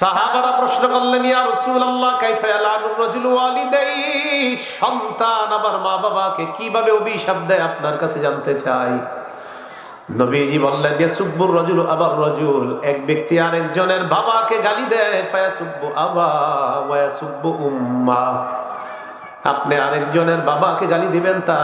সাহাবারা প্রশ্ন করলেন, ইয়া রাসূলুল্লাহ, কাইফা ইয়ালানুর রাজুলু ওয়ালিদাই? সন্তান আবার মা বাবাকে কীভাবে অভিশাপ দেয় আপনার কাছে জানতে চাই? নবীজি বললেন যে সুব্বুর রজুল আবার রজুল। এক ব্যক্তি আরেকজনের বাবাকে গালি দেয় ফায়া সুব্বু আবা ওয়া সুব্বু উম্মা। আপনি আরেকজনের বাবাকে গালি দিবেন, তা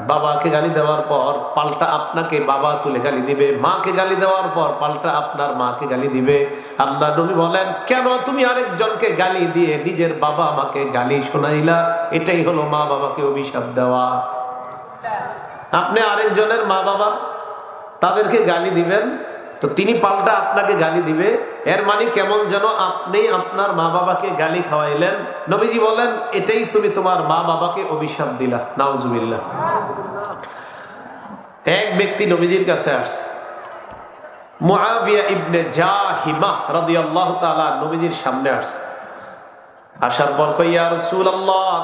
বাবাকে গালি দেওয়ার পর পাল্টা আপনাকে বাবা তুলে গালি দিবে, মাকে গালি দেওয়ার পর পাল্টা আপনার মাকে গালি দিবে। আল্লাহ নবী বলেন, কেন তুমি আরেকজনকে গালি দিয়ে নিজের বাবা মাকে গালি শোনাইলা? এটাই হলো মা বাবাকে অভিশাপ দেওয়া। আপনি আরেকজনের মা বাবা তাদেরকে গালি দিবেন তো তিনি পাল্টা আপনাকে গালি দিবে। এর মানে কেমন যেন আপনি আপনার মা বাবাকে গালি খাওয়াইলেন। নবীজি বলেন, এটাই তুমি তোমার মা বাবাকে অভিশাপ দিলা। নাউজুবিল্লাহ। এক ব্যক্তি নবীজির কাছে আসছে। মুআবিয়া ইবনে জাহিমা রাদিয়াল্লাহু তাআলা নবীজির সামনে আসার পর রাসূলুল্লাহ,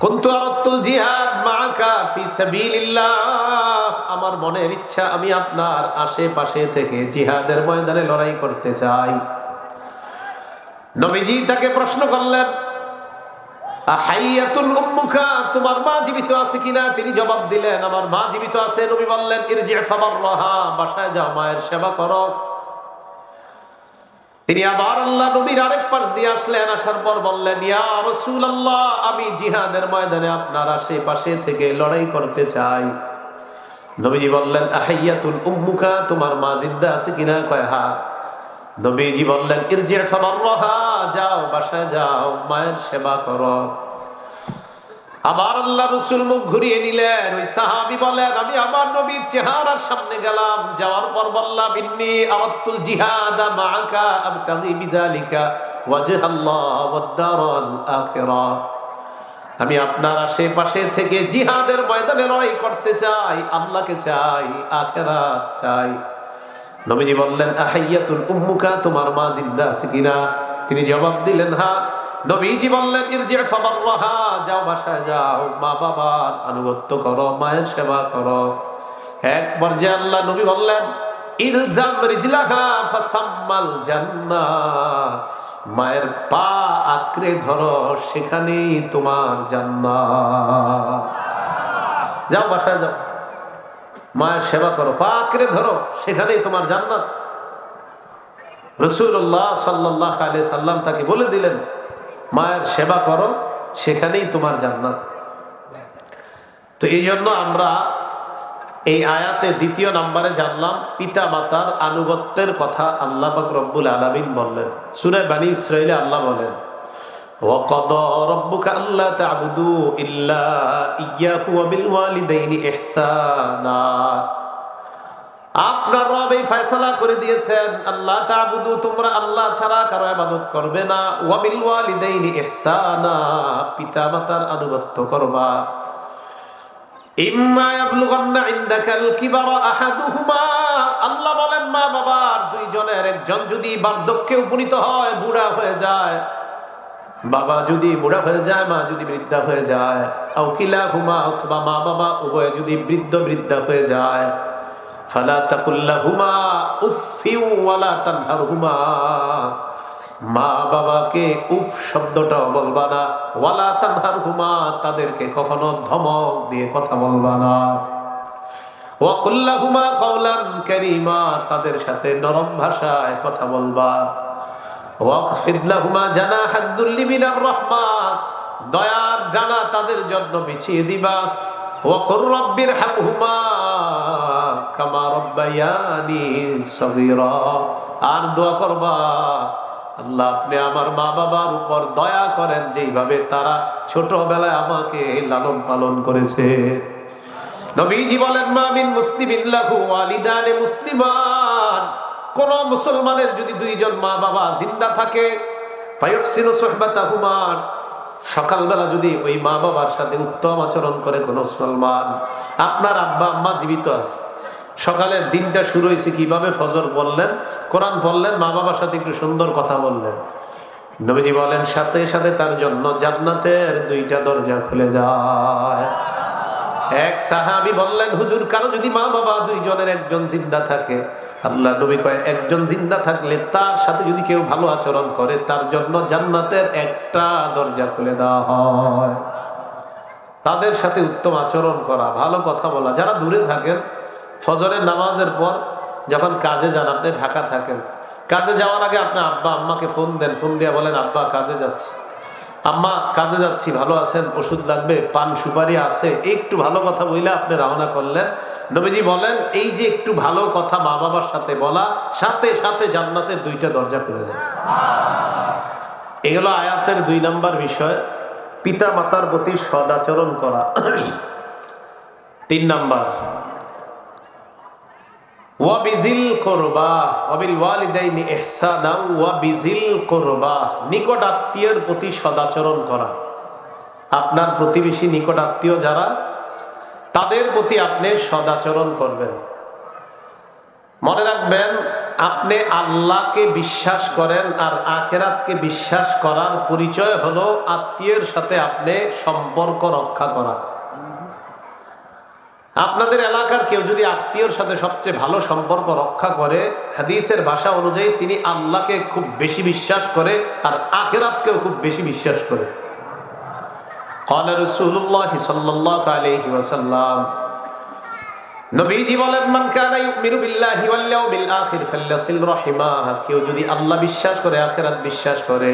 কুনতু আরাদতুল জিহাদ মাআকা ফি সাবিলিল্লাহ? আমার মনের ইচ্ছা আমি আপনার আশেপাশে থেকে জিহাদের ময়দানে লড়াই করতে চাই। নবীজি তাকে প্রশ্ন করলেন আমি জিহাদের ময়দানে আপনার আশেপাশে থেকে লড়াই করতে চাই। নবীজি বললেন আহাইয়াতুল উম্মুকা, তোমার মা জিন্দা আছে কিনা? কয়, হা। নবীজি বললেন, ইরজি ফাবাররাহা যাও বাসায় যাও, মায়ের সেবা করো। আবার আল্লাহ রসুল মুখ ঘুরিয়ে নিলেন, ওই সাহাবি বলেন, আমি আমার নবীর চেহারার সামনে গেলাম, যাওয়ার পর বললাম, ইন্নি আরাদতুল জিহাদা মাআকা, আবতাগি বিযালিকা ওয়াজহ আল্লাহ ওয়াদ দারাল আখিরা। আমি আপনার আশেপাশে থেকে জিহাদের ময়দানে লড়াই করতে চাই, আল্লাহকে চাই, আখেরাত চাই। নবীজি বললেন, আহাইয়াতুল উম্মুকা, তোমার মা জিন্দা আছে কিনা? তিনি জবাব দিলেন, হা। নবীজি বললেন, ইরজি ফাবাররাহা যাও বাসায় যাও, মা বাবার আনুগত্য করো, মায়ের সেবা করো। এক পর্যায়ে আল্লাহ নবী বললেন, ইলজাম রিজলাহা ফাসাম্মাল জান্নাহ মায়ের পা আঁকড়ে ধরো, সেখানেই তোমার জান্নাত। যাও বাসায় যাও। মায়ের সেবা করো, পা আঁকড়ে ধরো, সেখানেই তোমার জান্নাত। রসুল্লাহ সাল্লাহ আলি সাল্লাম তাকে বলে দিলেন, মায়ের সেবা করো, সেখানেই তোমার জান্নাত। তো এই জন্য আমরা এই আয়াতে দ্বিতীয় নাম্বারে জানলাম পিতা মাতার আনুগত্যের কথা আল্লাহ পাক রব্বুল আলামিন বললেন সুরে বানী ইসরাইলে আল্লাহ বলেন وقضى ربك ألا تعبدوا إلا إياه وبالوالدين إحسانا আপনার রব এই ফয়সালা করে দিয়েছেন আল্লাহ তাবুদু তোমরা আল্লাহ ছাড়া কারো ইবাদত করবে না ওয়াবিল ওয়ালিদাইনি ইহসানা পিতা মাতার আনুগত্য করবা ইম্মা ইয়াবলুগান্না ইনদাকাল কিবারা আহাদুহুমা। আল্লাহ বলেন, মা বাবার দুইজনের একজন যদি বার্ধক্যে উপনীত হয়, বুড়া হয়ে যায়। বাবা যদি বুড়া হয়ে যায়, মা যদি বৃদ্ধা হয়ে যায়। আউকিলা হুমা অথবা মা বাবা উভয় যদি বৃদ্ধ বৃদ্ধা হয়ে যায়। ফালা তাকুল্লাহুমা উফিউ ওয়ালা তানহারহুমা। মা বাবাকে উফ শব্দটাও বলবা না, ওয়ালা তানহারহুমা, তাদেরকে কখনো ধমক দিয়ে কথা বলবা না। তাদের সাথে নরম ভাষায় কথা বলবা। রাহমা দয়ার জানা তাদের জন্য বিছিয়ে দিবা। ওয়াকুর রব্বির হামহুমা, কামা রব্বায়ানি সগীরা, আর দোয়া করবা আল্লাহ আপনি আমার মা বাবার উপর দয়া করেন যেইভাবে তারা ছোটবেলায় আমাকে লালন পালন করেছে। নবীজি বলেন মামিন মুসলিমিন লাহু ওয়ালিদানে মুসলিমান। কোন মুসলমানের যদি দুইজন মা বাবা জিন্দা থাকে ফায়ুহসিনু সুহবাতাহুমার সকালবেলা যদি ওই মা বাবার সাথে উত্তম আচরণ করে কোন মুসলমান, আপনার আব্বা আম্মা জীবিত আছে। সকালের দিনটা শুরু হয়েছে কীভাবে? ফজর বললেন, কোরআন বললেন, মা বাবার সাথে একটু সুন্দর কথা বললেন। নবীজি বলেন, সাথে সাথে তার জন্য জান্নাতের দুইটা দরজা খুলে যায়। এক সাহাবি বললেন, হুজুর, কারও যদি মা বাবা দুইজনের একজন জিন্দা থাকে? আল্লাহ নবী কয়, একজন জিন্দা থাকলে তার সাথে যদি কেউ ভালো আচরণ করে, তার জন্য জান্নাতের একটা দরজা খুলে দেওয়া হয়। তাদের সাথে উত্তম আচরণ করা, ভালো কথা বলা। যারা দূরে থাকেন ফজরের নামাজের পর যখন কাজে যান, আপনি ঢাকা থাকেন। কাজে যাওয়ার আগে আপনি আব্বা, আম্মাকে ফোন দেন। ফোন দিয়ে বলেন, আব্বা, কাজে যাচ্ছি। আম্মা, কাজে যাচ্ছি, ভালো আছেন? ওষুধ লাগবে? পান সুপারি আছে? একটু ভালো কথা বইলে আপনি রওনা করলেন। নবীজি বলেন, এই যে একটু ভালো কথা মা বাবার সাথে বলা, সাথে সাথে জান্নাতের দুইটা দরজা খুলে যায় এগুলো আয়াতের দুই নাম্বার বিষয়। পিতা মাতার প্রতি সদাচরণ করা। তিন নাম্বার ওয়াবিজিল করবা ওয়াবিল ওয়ালিদাইনি ইহসানা, ওয়াবিজিল নিকট আত্মীয়ের প্রতি সদাচরণ করা। আপনার প্রতিবেশী নিকট আত্মীয় যারা, তাদের প্রতি আপনি সদাচরণ করবেন। মনে রাখবেন, আপনি আল্লাহকে বিশ্বাস করেন আর আখেরাতকে বিশ্বাস করার পরিচয় হলো আত্মীয়ের সাথে আপনি সম্পর্ক রক্ষা করা। আপনাদের এলাকার কেউ যদি আত্মীয়র সাথে সবচেয়ে ভালো সম্পর্ক রক্ষা করে হাদিসের ভাষা অনুযায়ী তিনি আল্লাহকে খুব বেশি বিশ্বাস করে আর আখেরাতকেও খুব বেশি বিশ্বাস করে قال رسول الله صلى الله عليه وسلم নবীজি বলেন মান কানা ইউমিনু বিল্লাহি ওয়াল ইয়াউমিল আখির ফাল্যাসিল রাহিমাহ কেউ যদি আল্লাহ বিশ্বাস করে আখিরাত বিশ্বাস করে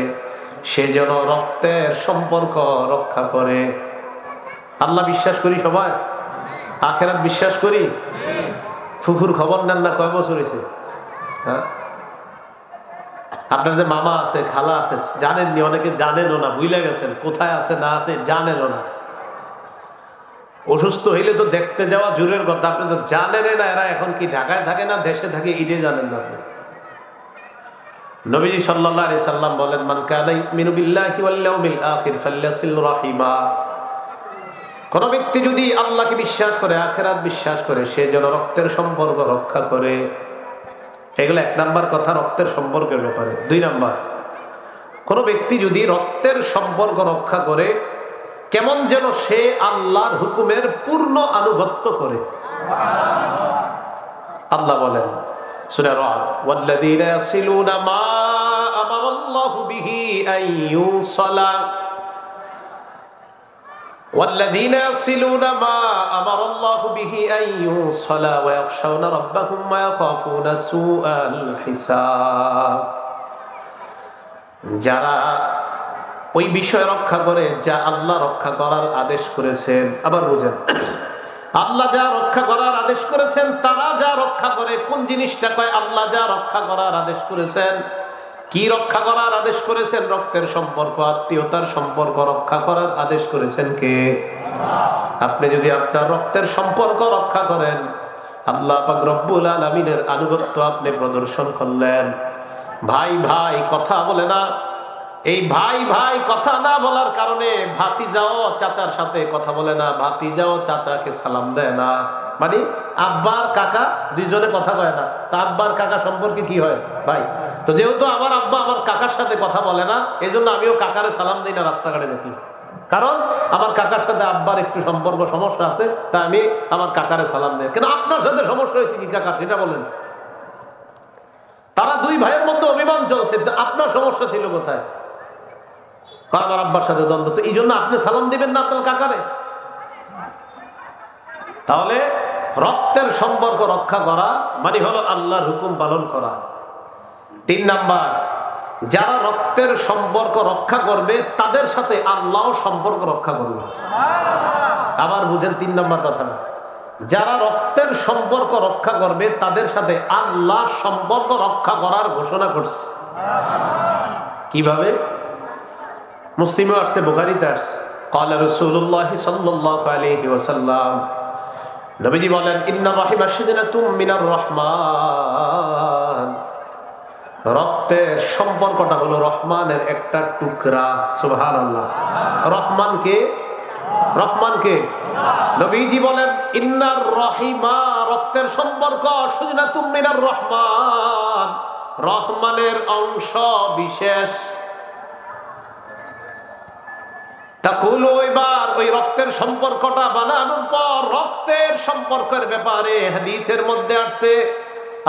সে যেন রক্তের সম্পর্ক রক্ষা করে আল্লাহ বিশ্বাস করি সবাই আখেরাত বিশ্বাস করি? ফুফুর খবর নেন না, কয় বছর হয়েছে? হ্যাঁ? আপনার যে মামা আছে, খালা আছে, জানেননি, অনেকে জানেনও না, ভুলে গেছেন, কোথায় আছে, না আছে, জানেনও না। অসুস্থ হইলে তো দেখতে যাওয়া জোরের কথা, আপনি তো জানেন না, এরা এখন কি ঢাকায় থাকে না, দেশে থাকে ইডে জানেন না আপনি। নবীজি সাল্লাল্লাহু আলাইহি সাল্লাম বলেন, মান কানা ইউমিনু বিল্লাহি ওয়াল ইয়াউমিল আখির, ফাল্যাসিল রাহিমা। কোন ব্যক্তি যদি আল্লাহকে বিশ্বাস করে, আখেরাত বিশ্বাস করে, সে যেন রক্তের সম্পর্ক রক্ষা করে। এগুলো এক নাম্বার কথা, রক্তের সম্পর্কের ব্যাপারে। দুই নাম্বার, কোন ব্যক্তি যদি রক্তের সম্পর্ক রক্ষা করে, কেমন যেন সে আল্লাহর হুকুমের পূর্ণ আনুগত্য করে। আল্লাহ বলেন, সুরা ইউসালা। والذين يصلون ما أمر الله به أن يوصل ويخشون ربهم ويخافون سوء الحساب যারা ওই বিষয় রক্ষা করে যা আল্লাহ রক্ষা করার আদেশ করেছেন আবার বুঝেন আল্লাহ যা রক্ষা করার আদেশ করেছেন তারা যা রক্ষা করে কোন জিনিসটা কয় আল্লাহ যা রক্ষা করার আদেশ করেছেন কি রক্ষা করার আদেশ করেছেন? রক্তের সম্পর্ক, আত্মীয়তার সম্পর্ক রক্ষা করার আদেশ করেছেন কে? আপনি যদি আপনার রক্তের সম্পর্ক রক্ষা করেন, আল্লাহ রব্বুল আলমিনের আনুগত্য আপনি প্রদর্শন করলেন। ভাই ভাই, কথা বলে না। এই ভাই ভাই, কথা না বলার কারণে ভাতি যাও চাচার সাথে কথা বলে না ভাতি যাও চাচাকে সালাম দেয় না। মানে আব্বার কাকা দুইজনে কথা কয় না। তা আব্বার কাকা সম্পর্কে কি হয়? ভাই, তো যেহেতু আমার আব্বা আমার কাকার সাথে কথা বলে না এই জন্য আমিও কাকারে সালাম দিই না রাস্তাঘাটে দেখি। কারণ আমার কাকার সাথে আব্বার একটু সম্পর্ক সমস্যা আছে, তা আমি আমার কাকারে সালাম দেয় কেন আপনার সাথে সমস্যা হয়েছে কি কাকা, সেটা বলেন। তারা দুই ভাইয়ের মধ্যে অভিমান চলছে আপনার সমস্যা ছিল কোথায়? আমার আব্বার সাথে দ্বন্দ্ব। তো এই জন্য আপনি সালাম দিবেন না আপনার কাকারে? তাহলে রক্তের সম্পর্ক রক্ষা করা মানে হলো আল্লাহর হুকুম পালন করা তিন নাম্বার যারা রক্তের সম্পর্ক রক্ষা করবে তাদের সাথে আল্লাহ সম্পর্ক রক্ষা করবে আবার বুঝেন তিন নাম্বার কথাটা যারা রক্তের সম্পর্ক রক্ষা করবে তাদের সাথে আল্লাহ সম্পর্ক রক্ষা করার ঘোষণা করছে কিভাবে মুসলিমে আসছে বোখারিতে আসছে قال رسول الله صلى الله عليه وسلم নবীজি বলেন, ইন্না রাহিমা সিদনাতুম মিনার রহমান। রক্তের সম্পর্কটা হলো রহমানের একটা টুকরা, সুবহানাল্লাহ। রহমান কে? রহমান কে? নবীজি বলেন, ইন্নার রহিমা, রক্তের সম্পর্ক, সুজনাতুম মিনার রহমান। রহমানের অংশ বিশেষ তখন এবার ওই রক্তের সম্পর্কটা বানানোর পর রক্তের সম্পর্কের ব্যাপারে হাদিসের মধ্যে আসছে,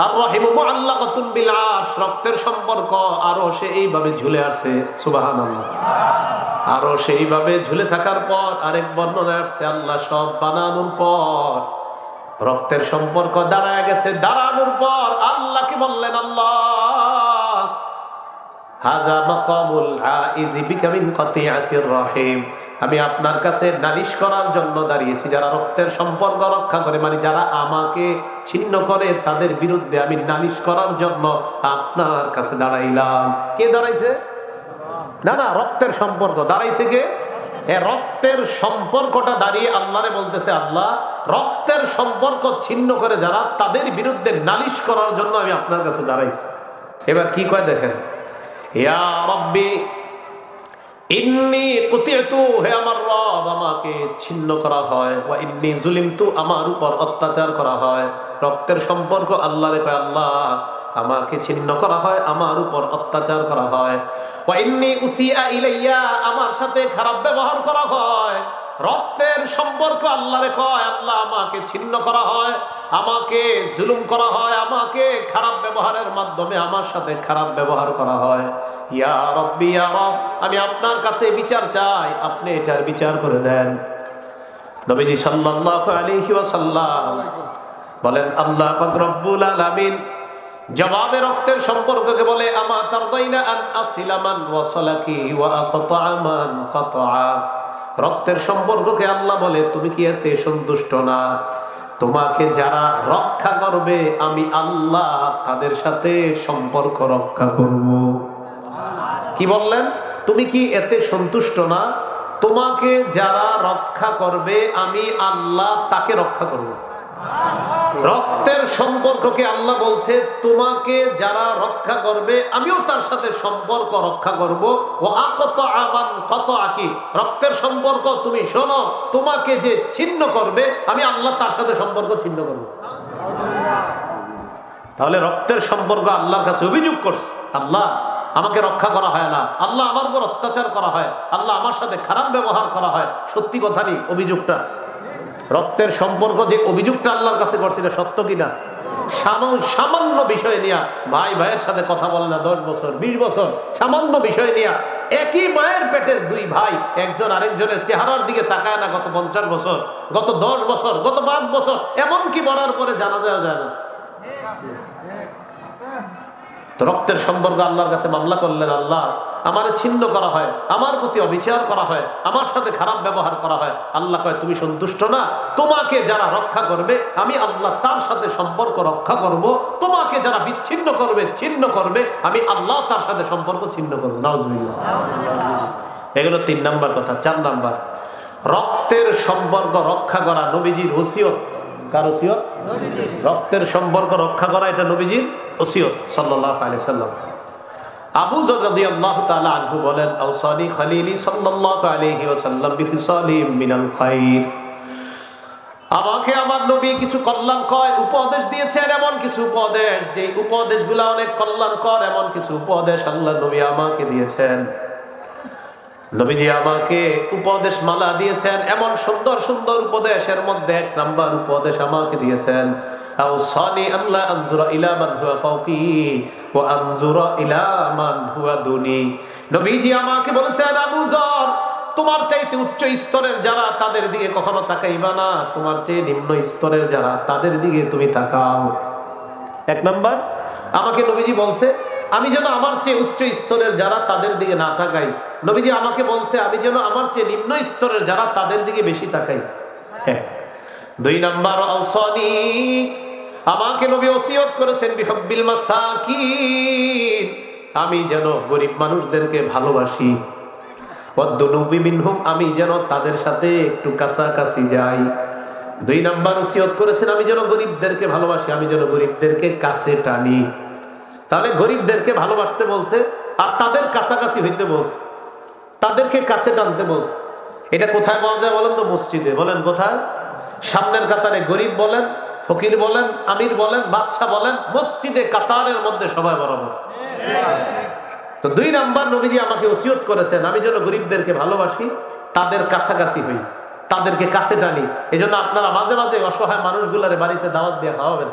আর রহিম মুআল্লাকাতুন বিল আরশ রক্তের সম্পর্ক আরও সে এইভাবে ঝুলে আছে সুবহানাল্লাহ। আরও সেইভাবে ঝুলে থাকার পর আরেক বর্ণনা আসছে, আল্লাহ সব বানানোর পর রক্তের সম্পর্ক দাঁড়ায় গেছে, দাঁড়ানোর পর আল্লাহকে বললেন, আল্লাহ হাজা মাকামুল আইজি বিকামিন কাতিয়াতির রহিম। আমি আপনার কাছে নালিশ করার জন্য দাঁড়িয়েছি। যারা রক্তের সম্পর্ক রক্ষা করে মানে যারা আমাকে ছিন্ন করে, তাদের বিরুদ্ধে আমি নালিশ করার জন্য আপনার কাছে দাঁড়াইলাম। কে দাঁড়াইছে? না না, রক্তের সম্পর্ক। দাঁড়াইছে কে? রক্তের সম্পর্কটা দাঁড়িয়ে আল্লাহরে বলতেছে, আল্লাহ, রক্তের সম্পর্ক ছিন্ন করে যারা, তাদের বিরুদ্ধে নালিশ করার জন্য আমি আপনার কাছে দাঁড়াইছি। এবার কি কয় দেখেন? ইয়া রব্বি, ইন্নি কুতিয়তু হে হয়। ওয়া ইন্নি আল্লাহরে কয়, আল্লাহ, আমাকে ছিন্ন করা হয়, আমার উপর অত্যাচার করা হয়। ওয়া ইন্নি ইলাইয়া, আমার সাথে খারাপ ব্যবহার করা হয়। রক্তের সম্পর্ক আল্লাহরে কয়, আল্লাহ আমাকে ছিন্ন করা হয়, আমাকে জুলুম করা হয়, আমাকে খারাপ ব্যবহারের মাধ্যমে আমার সাথে খারাপ ব্যবহার করা হয়। ইয়া রব্বি, ইয়া আমি আপনার কাছে বিচার চাই, আপনি এটার বিচার করে দেন। নবীজি সাল্লাল্লাহু আলাইহি ওয়াসাল্লাম বলেন, আল্লাহ পাক রব্বুল আলামিন জবাবে রক্তের সম্পর্ককে বলে, আমা তারদাইনা আন আসিলামান ওয়া আকাতা মান কাতা রক্তের সম্পর্ককে আল্লাহ বলে, তুমি কি এতে সন্তুষ্ট না? তোমাকে যারা রক্ষা করবে, আমি আল্লাহ তাদের সাথে সম্পর্ক রক্ষা করব। কি বললেন? তুমি কি এতে সন্তুষ্ট না? তোমাকে যারা রক্ষা করবে, আমি আল্লাহ তাকে রক্ষা করব। রক্তের সম্পর্ককে আল্লাহ বলছে, তোমাকে যারা রক্ষা করবে, আমিও তার সাথে সম্পর্ক রক্ষা করব। ও আকত আমান কত আকি রক্তের সম্পর্ক, তুমি শোনো, তোমাকে যে ছিন্ন করবে, আমি আল্লাহ তার সাথে সম্পর্ক ছিন্ন করব। তাহলে রক্তের সম্পর্ক আল্লাহর কাছে অভিযোগ করছে, আল্লাহ, আমাকে রক্ষা করা হয় না। আল্লাহ আমার উপর অত্যাচার করা হয়। আল্লাহ আমার সাথে খারাপ ব্যবহার করা হয়। সত্যি কথা নেই অভিযোগটা। রক্তের সম্পর্ক যে অভিযোগটা আল্লাহর কাছে করছে এটা সত্য কিনা? সামান্য বিষয় নিয়ে ভাই ভাইয়ের সাথে কথা বলে না, দশ বছর, বিশ বছর, সামান্য বিষয় নিয়ে একই মায়ের পেটের দুই ভাই, একজন আরেকজনের চেহারার দিকে তাকায় না গত পঞ্চাশ বছর, গত দশ বছর, গত পাঁচ বছর, এমনকি মরার পরে জানা যাওয়া যায় না। তো রক্তের সম্পর্ক আল্লাহর কাছে মামলা করলেন, আল্লাহ, আমার ছিন্ন করা হয়, আমার প্রতি অবিচার করা হয়, আমার সাথে খারাপ ব্যবহার করা হয়। আল্লাহ কয়, তুমি সন্তুষ্ট না? তোমাকে যারা রক্ষা করবে, আমি আল্লাহ তার সাথে সম্পর্ক রক্ষা করব। তোমাকে যারা বিচ্ছিন্ন করবে, ছিন্ন করবে, আমি আল্লাহ তার সাথে সম্পর্ক ছিন্ন করব। নাউজুবিল্লাহ। এগুলো তিন নাম্বার কথা। চার নাম্বার, রক্তের সম্পর্ক রক্ষা করা নবীজির ওসিয়ত। কার ওসিয়ত? রক্তের সম্পর্ক রক্ষা করা এটা নবীজির ওসিয়ত আলাইহি সাল্লাম। আবু আনহু বলেন মিনাল আমাকে আমার নবী কিছু কল্যাণ কয় উপদেশ দিয়েছেন এমন কিছু উপদেশ যে উপদেশগুলো অনেক কল্যাণকর এমন কিছু উপদেশ আল্লাহ নবী আমাকে দিয়েছেন। নবীজি আমাকে উপদেশ মালা দিয়েছেন, এমন সুন্দর সুন্দর উপদেশের মধ্যে এক নাম্বার উপদেশ আমাকে দিয়েছেন। আমাকে তোমার চাইতে উচ্চ স্তরের যারা তাদের দিকে কখনো না, তোমার চেয়ে নিম্ন স্তরের যারা তাদের দিকে তুমি তাকাও। এক নাম্বার, আমাকে নবীজি বলছে আমি যেন আমার চেয়ে উচ্চ স্তরের যারা তাদের দিকে না তাকাই। নবীজি আমাকে বলছে, আমি যেন আমার চেয়ে নিম্ন স্তরের যারা তাদের দিকে বেশি তাকাই। হ্যাঁ। দুই নাম্বার, আলসানি। আমাকে নবী ওসিয়ত করেছেন বিহব্বিল মাসাকিন। আমি যেন গরিব মানুষদেরকে ভালোবাসি। আমি যেন তাদের সাথে একটু কাছাকাছি যাই। দুই নাম্বার, ওসিয়ত করেছেন, আমি যেন গরিবদেরকে ভালোবাসি, আমি যেন গরিবদেরকে কাছে টানি। তাহলে গরিবদেরকে ভালোবাসতে বলছে, আর তাদের কাছাকাছি হইতে বলছে, তাদেরকে কাছে টানতে বলছে। এটা কোথায় পাওয়া যায় বলেন তো? মসজিদে। বলেন কোথায়? সামনের কাতারে গরিব বলেন, ফকির বলেন, আমির বলেন, বাদশা বলেন, মসজিদে কাতারের মধ্যে সবাই বরাবর। তো দুই নাম্বার নবীজি আমাকে ওসিয়ত করেছেন, আমি যেন গরিবদেরকে ভালোবাসি, তাদের কাছাকাছি হই, তাদেরকে কাছে টানি। এই আপনারা মাঝে মাঝে অসহায় মানুষগুলারে বাড়িতে দাওয়াত দিয়ে খাওয়াবেন।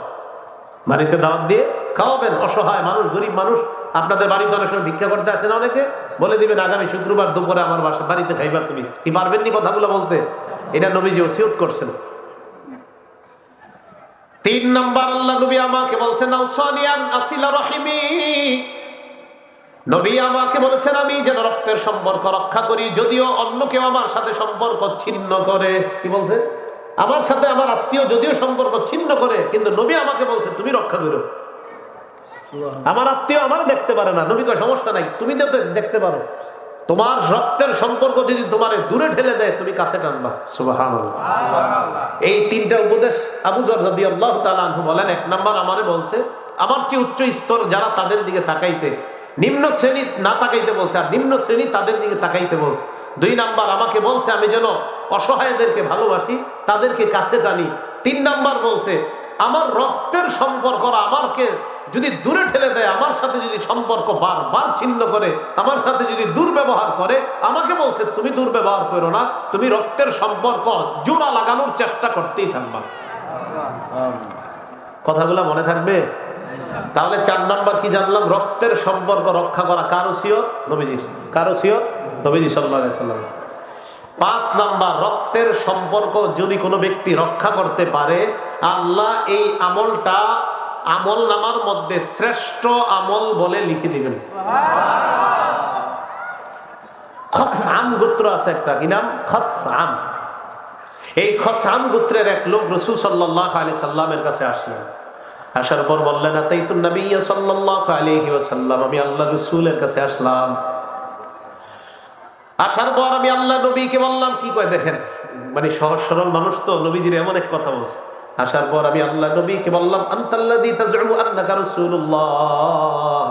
বাড়িতে দাওয়াত দিয়ে খাওয়াবেন। অসহায় মানুষ, গরিব মানুষ, আপনাদের বাড়িতে অনেক সময় ভিক্ষা করতে আসেন অনেকে। বলে দিবেন, আগামী শুক্রবার দুপুরে আমার বাসা, বাড়িতে খাইবা তুমি। কি পারবেন নি কথাগুলো বলতে? এটা নবীজি ওসিয়ত করছেন। তিন নম্বর, আল্লাহ নবী আমাকে বলছেন রহিমি। নবী আমাকে বলেছেন, আমি যেন রক্তের সম্পর্ক রক্ষা করি, যদিও অন্য কেউ আমার সাথে সম্পর্ক ছিন্ন করে। কি বলছে? আমার সাথে আমার আত্মীয় যদিও সম্পর্ক ছিন্ন করে কিন্তু নবী আমাকে বলছে তুমি রক্ষা করো। আমার আত্মীয় আমার দেখতে পারে না। নবীকে সমস্যা নাই তুমি দেখতে পারো। তোমার রক্তের সম্পর্ক যদি তোমার দূরে ঠেলে দেয় তুমি কাছে টানবা। সুবাহান এই তিনটা উপদেশ আবু আল্লাহ তালু বলেন। এক নাম্বার আমারে বলছে আমার চেয়ে উচ্চ স্তর যারা তাদের দিকে তাকাইতে নিম্ন শ্রেণি না তাকাইতে বলছে আর নিম্ন শ্রেণি তাদের দিকে তাকাইতে বলছে। দুই নাম্বার আমাকে বলছে আমি যেন অসহায়দেরকে ভালোবাসি তাদেরকে কাছে টানি। তিন নাম্বার বলছে আমার রক্তের সম্পর্ক আমারকে যদি দূরে ঠেলে দেয় আমার সাথে যদি সম্পর্ক বারবার ছিন্ন করে আমার সাথে যদি দুর্ব্যবহার করে আমাকে বলছে তুমি দুর্ব্যবহার করো না তুমি রক্তের সম্পর্ক জোড়া লাগানোর চেষ্টা করতেই থাকবা। কথাগুলো মনে থাকবে? তাহলে চার নাম্বার কি জানলাম? রক্তের সম্পর্ক রক্ষা করা কারও সিয়ত নবীজি কারও সিয়ত নবীজি সাল্লাহ সাল্লাম। পাঁচ নাম্বার রক্তের সম্পর্ক যদি কোনো ব্যক্তি রক্ষা করতে পারে আল্লাহ এই আমলটা আমল নামার মধ্যে শ্রেষ্ঠ আমল বলে লিখে দিবেন। খসাম গোত্র আছে একটা কি নাম? খসাম। এই খসাম গোত্রের এক লোক রসুল সাল্লাহ আলি সাল্লামের কাছে আসলেন। আসার পর বললেন তাই তো নবী সাল্লাহ আলহি ওসাল্লাম আমি আল্লাহ রসুলের কাছে আসলাম। আসার পর আমি আল্লাহ নবীকে বললাম, কি কয় দেখেন মানে সহজ সরল মানুষ তো, নবীজির এমন এক কথা বলছে। আসার পর আমি আল্লাহ নবীকে বললাম আন্তাল্লাদি তাজউমু আন্নাকা রাসূলুল্লাহ,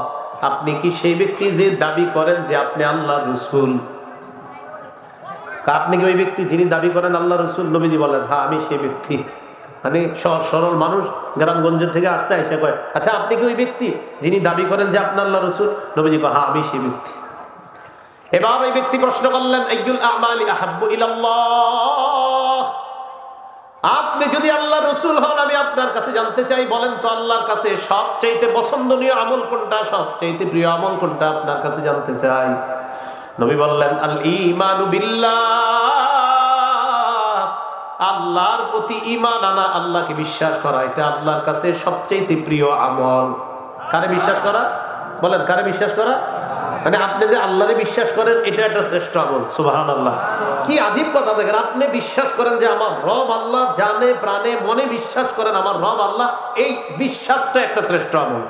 আপনি কি সেই ব্যক্তি যে দাবি করেন যে আপনি আল্লাহ রসুল? আপনি কি ওই ব্যক্তি যিনি দাবি করেন আল্লাহ রসুল? নবীজি বলেন হ্যাঁ আমি সেই ব্যক্তি। সহজ সরল মানুষ গ্রামগঞ্জ থেকে আসছে, এসে কয় আচ্ছা আপনি কি ওই ব্যক্তি যিনি দাবি করেন যে আপনার আল্লাহ রসুল? নবীজি কয় হ্যাঁ আমি সেই ব্যক্তি। এবার ওই ব্যক্তি প্রশ্ন করলেন আপনি যদি আল্লাহ রসুল হন, আমি আপনার কাছে জানতে চাই, বলেন তো আল্লাহর কাছে সবচাইতে পছন্দনীয় আমল কোনটা, সবচাইতে প্রিয় আমল কোনটা আপনার কাছে জানতে চাই? নবী বললেন আল ইমানু বিল্লাহ। আল্লাহর প্রতি ইমান আনা আল্লাহকে বিশ্বাস করা এটা আল্লাহর কাছে সবচাইতে প্রিয় আমল। কারে বিশ্বাস করা? বলেন কারে বিশ্বাস করা? মানে আপনি যে আল্লাহরে বিশ্বাস করেন এটা একটা শ্রেষ্ঠ আমল। সুবাহান আল্লাহ কি আজীব কথা দেখেন আপনি বিশ্বাস করেন যে আমার রব আল্লাহ জানে প্রাণে মনে বিশ্বাস করেন আমার রব আল্লাহ এই বিশ্বাসটা একটা শ্রেষ্ঠ আমল।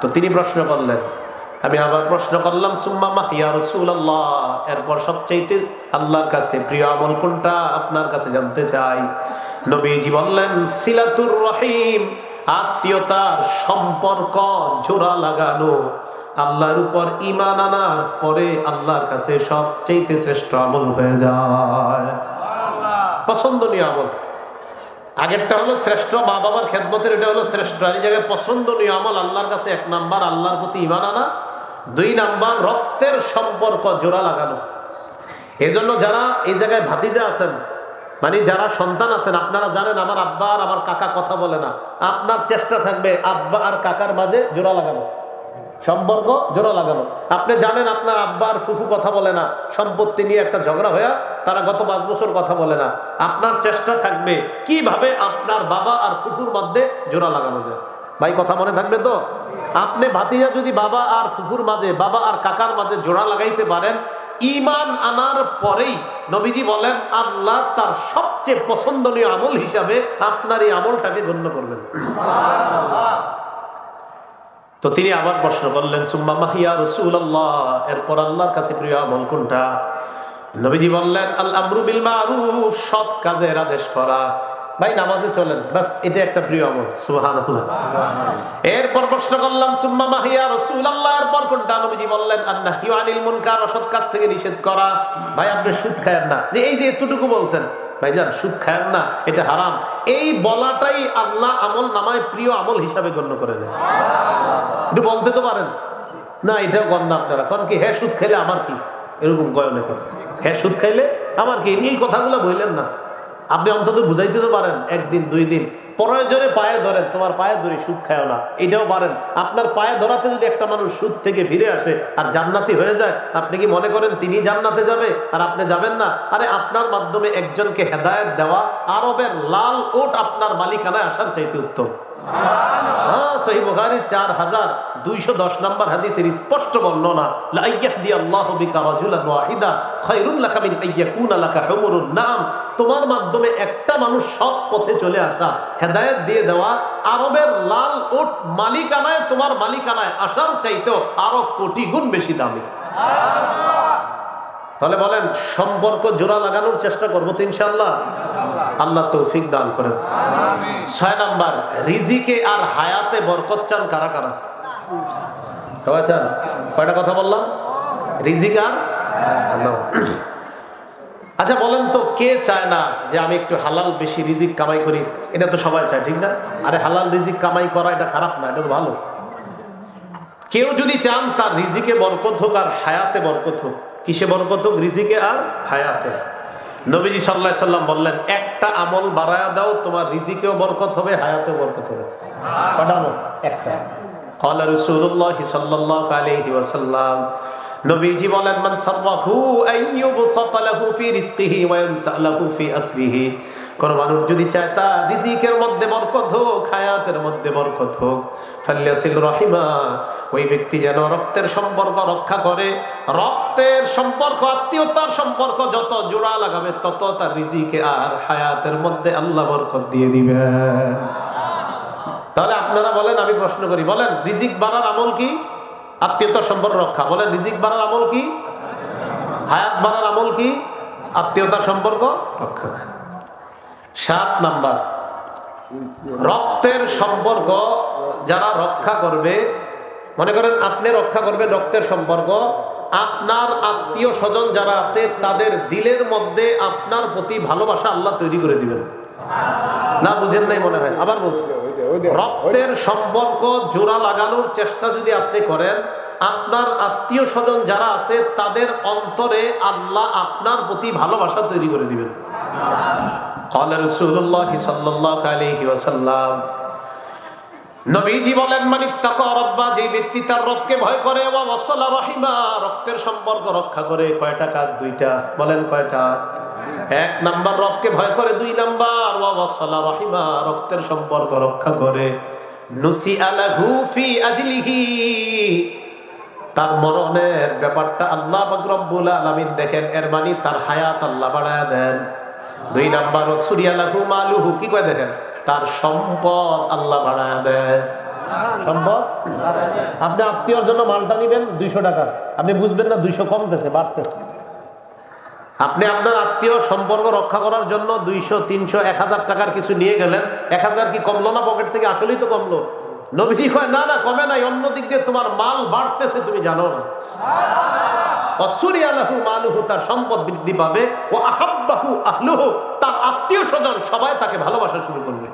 তো তিনি প্রশ্ন করলেন আমি আবার প্রশ্ন করলাম, সুম্মা মাহিয়া রসুল আল্লাহ এরপর সবচাইতে আল্লাহর কাছে প্রিয় আমল কোনটা? আপনার কাছে জানতে চাই। নবীজি বললেন, সিলাতুর রহিম, আত্মীয়তার সম্পর্ক জোড়া লাগানো। আল্লাহর উপর ইমান আনার পরে আল্লাহর কাছে সবচেয়ে শ্রেষ্ঠ আমল হয়ে যায়। পছন্দনীয় আমল। আগেরটা হলো শ্রেষ্ঠ মা বাবার খেদমতের, এটা হলো শ্রেষ্ঠ। এই জায়গায় পছন্দনীয় আমল আল্লাহর কাছে এক নাম্বার, আল্লাহর প্রতি ইমান আনা। দুই নাম্বার রক্তের সম্পর্ক জোড়া লাগানো। এজন্য যারা এই জায়গায় ভাতিজা আছেন মানে যারা সন্তান আছেন, আপনারা জানেন আমার আব্বা আর আমার কাকা কথা বলে না। আপনার চেষ্টা থাকবে আব্বা আর কাকার মাঝে জোড়া লাগানো। সম্পর্ক জোড়া লাগানো। আপনি জানেন আপনার আব্বা আর ফুফু কথা বলে না। সম্পত্তি নিয়ে একটা ঝগড়া হয়ে তারা গত পাঁচ বছর কথা বলে না। আপনার চেষ্টা থাকবে কীভাবে আপনার বাবা আর ফুফুর মধ্যে জোড়া লাগানো যায়। ভাই, কথা মনে থাকবে তো? আপনি ভাতিজা যদি বাবা আর ফুফুর মাঝে, বাবা আর কাকার মাঝে জোড়া লাগাইতে পারেন ইমান আনার পরেই নবীজি বলেন, আল্লাহ তার সবচেয়ে পছন্দনীয় আমল হিসাবে আপনার এই আমলটাকে গণ্য করবেন। তো তিনি আবার প্রশ্ন করলেন, সুম্মা মাহিয়া রসুল আল্লাহ এরপর আল্লাহর কাছে প্রিয় আমল কোনটা? নবীজি বললেন আল আমরু বিল মারুফ সৎ কাজের আদেশ করা। ভাই নামাজে চলেন। বাস এটা একটা প্রিয় আমল। সুবহানাল্লাহ। এরপর প্রশ্ন করলাম সুম্মা মাহিয়া রসুল আল্লাহ এরপর কোনটা? নবীজি বললেন আন্নাহিউ আনিল মুনকার অসৎ কাজ থেকে নিষেধ করা। ভাই আপনি সুদ খায়েন না। যে এই যে এতটুকু বলছেন ভাইজান সুদ খায়েন না এটা হারাম। এই বলাটাই আল্লাহ আমল নামায় প্রিয় আমল হিসাবে গণ্য করে একটু বলতে তো পারেন। না এটাও গণ আপনারা। কারণ কি হ্যাঁ সুদ খাইলে আমার কি? এরকম কয় নাকি হ্যাঁ সুদ খাইলে আমার কি? এই কথাগুলো বললেন না। আপনি অন্তত বুঝাইতে তো পারেন একদিন দুই দিন। প্রয়োজনে পায়ে ধরেন, তোমার পায়ে ধরে সুদ খায় না। এটাও পারেন আপনার পায়ে ধরাতে যদি একটা মানুষ সুদ থেকে ফিরে আসে আর জান্নাতি হয়ে যায়, আপনি কি মনে করেন তিনি জান্নাতে যাবে আর আপনি যাবেন না? আরে আপনার মাধ্যমে একজনকে হেদায়েত দেওয়া আরবের লাল ওট আপনার মালিকানায় আসার চাইতে উত্তম। হ্যাঁ একটা মানুষ সৎ পথে চলে আসা হেদায়েত দিয়ে দেওয়া আরবের লাল ওট মালিকানায় তোমার মালিকানায় আসার চাইতেও আরও কোটি গুণ বেশি দামি। তাহলে বলেন সম্পর্ক জোড়া লাগানোর চেষ্টা করব তো ইনশাল্লাহ আল্লাহ তৌফিক দান করেন। ছয় নাম্বার রিজিকে আর হায়াতে বরকত চান কারা কারা? সবাই চান? কয়টা কথা বললাম? রিজিক আর? আল্লাহ। আচ্ছা বলেন তো কে চায় না যে আমি একটু হালাল বেশি রিজিক কামাই করি এটা তো সবাই চায় ঠিক না আরে হালাল রিজিক কামাই করা এটা খারাপ না এটা তো ভালো কেউ যদি চান তার রিজিকে বরকত হোক আর হায়াতে বরকত হোক কিসে বরকত হোক রিজিকে আর হায়াতে নবীজি সাল্লাহ সাল্লাম বললেন একটা আমল বাড়ায়া দাও তোমার রিজিকেও বরকত হবে হায়াতেও বরকত হবে কটা আমল একটা قال رسول الله صلى الله عليه وسلم নবীজি বলেন, মান সাররাহু আইয়ুবসাত লাহু ফি রিজকিহি ওয়া ইয়ানসা লাহু ফি আসরিহি কোন মানুষ যদি চায়, তা রিজিকের মধ্যে বরকত হোক, হায়াতের মধ্যে বরকত হোক। ফাল্যাসিল রাহিমা, ওই ব্যক্তি যেন রক্তের সম্পর্ক রক্ষা করে। রক্তের সম্পর্ক, আত্মীয়তার সম্পর্ক যত জোড়া লাগাবে, তত তার রিজিকে আর হায়াতের মধ্যে আল্লাহ বরকত দিয়ে দিবেন। তাহলে আপনারা বলেন, আমি প্রশ্ন করি, বলেন, রিজিক বাড়ার আমল কি? আত্মীয়তার সম্পর্ক রক্ষা। বলেন, রিজিক বাড়ার আমল কি? হায়াত বাড়ার আমল কি? আত্মীয়তার সম্পর্ক রক্ষা। সাত নাম্বার, রক্তের সম্পর্ক যারা রক্ষা করবে, মনে করেন আপনি রক্ষা করবেন রক্তের সম্পর্ক, আপনার আত্মীয় স্বজন যারা আছে, তাদের দিলের মধ্যে আপনার প্রতি ভালোবাসা আল্লাহ তৈরি করে দিবেন। না বুঝেন নাই মনে হয় আবার বলছি রক্তের সম্পর্ক জোড়া লাগানোর চেষ্টা যদি আপনি করেন আপনার আত্মীয় স্বজন যারা আছে তাদের অন্তরে আল্লাহ আপনার প্রতি ভালোবাসা তৈরি করে দিবেন قال رسول الله صلى الله عليه وسلم নবীজি বলেন মানিত্তাকা রব্বা যে ব্যক্তি তার রবকে ভয় করে ওয়া ওয়াসালা রহিমা রক্তের সম্পর্ক রক্ষা করে কয়টা কাজ দুইটা বলেন কয়টা এক নাম্বার রবকে ভয় করে, দুই নাম্বার, ওয়া ওয়াসালা রহিমা, রক্তের সম্পর্ক রক্ষা করে। নুসি আলাহু ফি আজলিহি। তার মরণের ব্যাপারটা আল্লাহ রব্বুল আলামিন দেখেন, এর মানে তার হায়াত আল্লাহ বাড়ায় দেন। দুই নাম্বার সুরিয়ালাহু মালুহু, কি কয় দেখেন? তার সম্পদ আল্লাহ বাড়ায় দেয় সম্পদ? আপনি আত্মীয়র জন্য মালটা নিবেন, দুইশো টাকা। আপনি বুঝবেন না, দুইশো কমতেছে, বাড়তেছে। আপনি আপনার আত্মীয় সম্পর্ক রক্ষা করার জন্য দুইশো তিনশো এক হাজার টাকার কিছু নিয়ে গেলেন। এক হাজার কি কমলো না পকেট থেকে? আসলেই তো কমলো। নবীজি কয় না না কমে নাই। অন্য দিক দিয়ে তোমার মাল বাড়তেছে তুমি জানো। না অসুরি আলাহু মালুহু তার সম্পদ বৃদ্ধি পাবে। ও আহাব্বাহু আহলুহু তার আত্মীয় স্বজন সবাই তাকে ভালোবাসা শুরু করবে।